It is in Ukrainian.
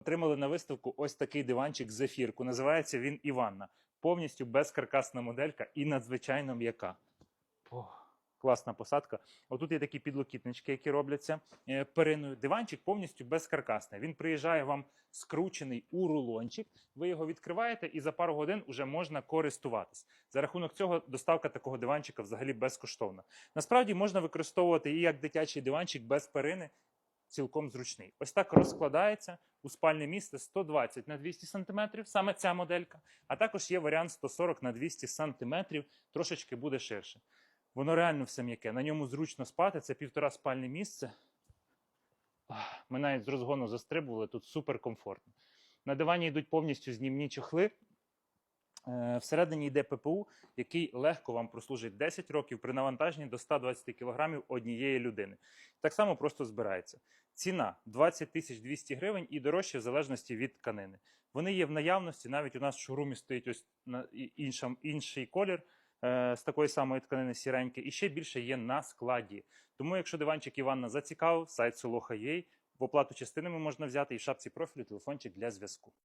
Отримали на виставку ось такий диванчик зефірку. Називається він Іванна. Повністю безкаркасна моделька і надзвичайно м'яка. Класна посадка. Отут є такі підлокітнички, які робляться е, периною. Диванчик повністю безкаркасний. Він приїжджає вам скручений у рулончик. Ви його відкриваєте і за пару годин вже можна користуватись. За рахунок цього доставка такого диванчика взагалі безкоштовна. Насправді можна використовувати і як дитячий диванчик без перини, цілком зручний. Ось так розкладається у спальне місце 120 на 200 см, саме ця моделька. А також є варіант 140 на 200 см, трошечки буде ширше. Воно реально все м'яке. На ньому зручно спати. Це півтора спальне місце. Ми навіть з розгону застрибували, тут супер комфортно. На дивані йдуть повністю знімні чохли. Е, Всередині йде ППУ, який легко вам прослужить 10 років при навантаженні до 120 кг однієї людини. Так само просто збирається. Ціна 20 тисяч 200 гривень і дорожче в залежності від тканини. Вони є в наявності. Навіть у нас в шоурумі стоїть ось на і- іншам, інший колір е, з такої самої тканини сіренький, і ще більше є на складі. Тому, якщо диванчик Іванна зацікавив, сайт Солоха.ua, в оплату частинами можна взяти і в шапці профілю телефончик для зв'язку.